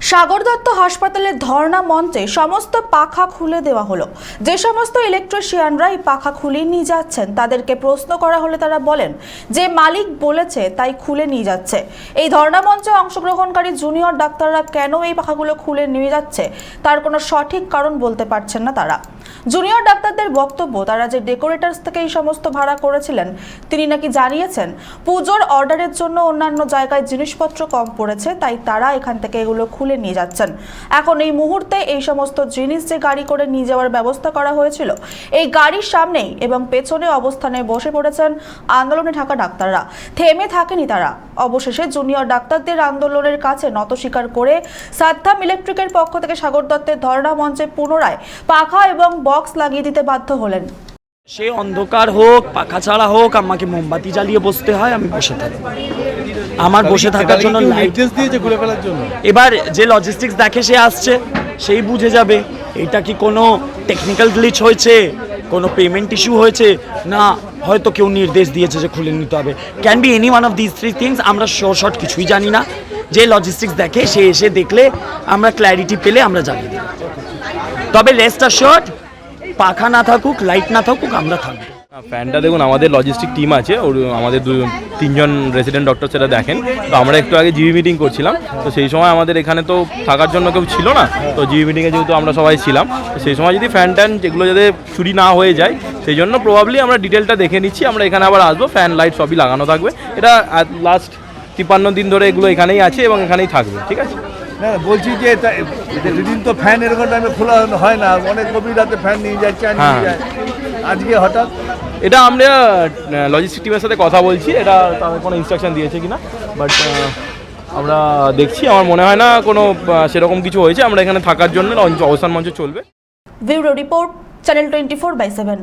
সাগর দত্ত হাসপাতালের ধর্ণা মঞ্চে সমস্ত পাখা খুলে দেওয়া হলো। যে সমস্ত ইলেকট্রিশিয়ানরা এই পাখা খুলে নিয়ে যাচ্ছেন, তাদেরকে প্রশ্ন করা হলে তারা বলেন, যে মালিক বলেছে তাই খুলে নিয়ে যাচ্ছে। এই ধর্ণা মঞ্চে অংশগ্রহণকারী জুনিয়র ডাক্তাররা কেন এই পাখাগুলো খুলে নিয়ে যাচ্ছে? তার কোনো সঠিক কারণ বলতে পারছেন না তারা। জুনিয়র ডাক্তারদের বক্তব্য, তারা যে ডেকোরেটার্স থেকে এই সমস্ত ভাড়া করেছিলেন, তিনি নাকি জানিয়েছেন, পুজোর অর্ডারের জন্য অন্যান্য জায়গায় জিনিসপত্র কম পড়েছে, তাই তারা এখান থেকে এগুলো খুলে নিয়ে যাচ্ছেন। এখন এই মুহূর্তে এই সমস্ত জিনিস যে গাড়ি করে নিয়ে যাওয়ার ব্যবস্থা করা হয়েছিল, এই গাড়ির সামনেই এবং পেছনে অবস্থানে বসে পড়েছেন আন্দোলনে থাকা ডাক্তাররা। থেমে থাকেনি তারা। অবশেষে জুনিয়র ডাক্তারদের আন্দোলনের কাছে নত স্বীকার করে সাদ্দাম ইলেকট্রিকের পক্ষ থেকে সাগর দত্তের ধর্ণা মঞ্চে পুনরায় পাখা এবং বক্স লাগিয়ে দিতে বাধ্য হলেন। সে অন্ধকার হোক পাখা ছাড়া হোক আমাকে মোমবাতি জ্বালিয়ে বসতে হয় আমি বসে থাকি। আমার বসে থাকার জন্য লাইট দিয়েছে ঘুরে ফেলার জন্য? এবার যে লজিস্টিক্স দেখে সে আসছে সেই বুঝে যাবে এটা কি কোনো টেকনিক্যাল গ্লিচ হয়েছে কোনো পেমেন্ট ইস্যু হয়েছে? না হয়তো কেউ নির্দেশ দিয়েছে যে খুলে নিতে হবে। Can be any one of this three things আমরা শো শর্ট কিছুই জানি না। যে লজিস্টিক্স দেখে, সে এসে দেখলে আমরা ক্ল্যারিটি পেলে আমরা জানি তবে রেস্ট শর্ট পাখা না থাকুক লাইট না থাকুক, আমরা থাকব। ফ্যানটা দেখুন আমাদের লজিস্টিক টিম আছে ওর আমাদের দু তিনজন রেসিডেন্ট ডক্টর সেটা দেখেন। তো আমরা একটু আগে জিবি মিটিং করছিলাম তো সেই সময় আমাদের এখানে তো থাকার জন্য কেউ ছিল না তো জিবি মিটিংয়ে যেহেতু আমরা সবাই ছিলাম তো সেই সময় যদি ফ্যান ট্যান যেগুলো যাতে চুরি না হয়ে যায় সেই জন্য প্রবাবলি আমরা ডিটেলটা দেখে নিচ্ছি আমরা এখানে আবার আসব ফ্যান লাইট সবই লাগানো থাকবে। এটা লাস্ট তিপ্পান্ন দিন ধরে এগুলো এখানেই আছে এবং এখানেই থাকবে ঠিক আছে? না বলছি যে এটা- তো ফ্যান এরকম টাইমে খোলা হয় না অনেক গভীর রাতে ফ্যান নিয়ে যায় চান নিয়ে। যায়। আজকে হঠাৎ এটা আমরা লজিস্টিক টিমের সাথে কথা বলছি এটা তাদের কোনো ইনস্ট্রাকশন দিয়েছে কিনা বাট আমরা দেখছি আমার মনে হয় না কোনো সেরকম কিছু হয়েছে আমরা এখানে থাকার জন্য অবসান অবস্থান মঞ্চ চলবে। Bureau report channel twenty four by seven